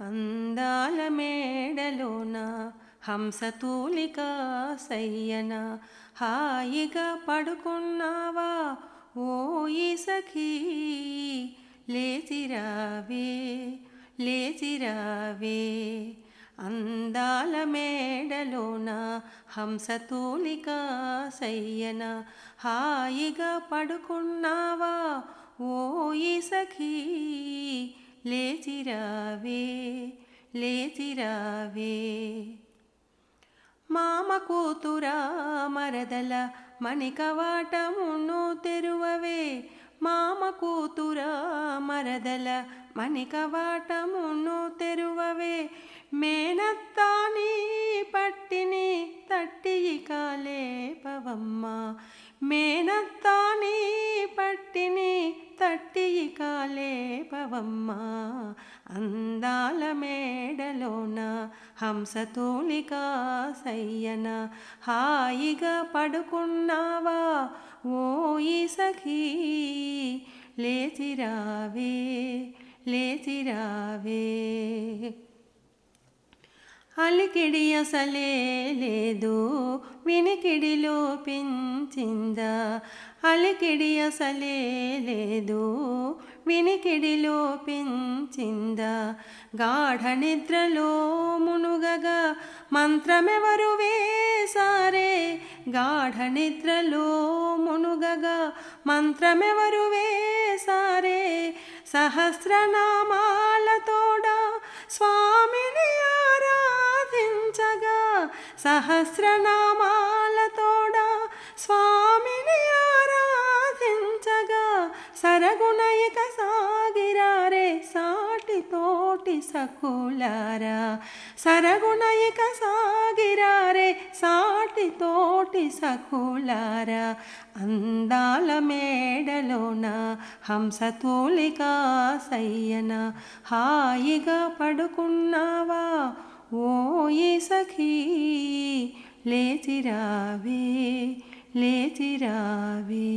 అందాల మేడలోన హంసతూలిక సయ్యన హాయిగా పడుకున్నావా? ఓయి సఖీ లేచిరావే లేచిరావే. అందాల మేడలోన హంసతూలిక సయ్యన హాయిగా పడుకున్నావా? ఓయి సఖీ లేచిరావే లేచిరావే. మామ కూతురా మరదల మణికవాటమును తెరువవే. మామ కూతురా మరదల మణికవాటమును తెరువవే. మేనత్తాని పట్టిని తట్టి కాలే పవమ్మ మేనత్తాని కాలేపవమ్మ అందాల మేడలోన హంసతూలిక సయ్యన హాయిగా పడుకున్నావా ఓయి సఖీ లేచిరావే లేచిరావే అలికిడి అసలే లేదు వినికిడిలో పెంచిందా అలికిడి అసలే లేదు కిడిలో పెంచిందా గాఢ నిద్రలో మునుగగా మంత్రమెవరు వేసారే గాఢ నిద్రలో మునుగగా మంత్రమెవరు వేసారే సహస్రనామాలతోడా స్వామిని ఆరాధించగా? సహస్రనామాలతోడా స్వామి తోటి సకులారా సరగుణయిక సాగిరారే సాటి తోటి సకులారా అందాల మేడలోన హంసతూలికా సయ్యన హాయిగా పడుకున్నావా? ఓయి సఖీ లేచిరావే లేచిరావే.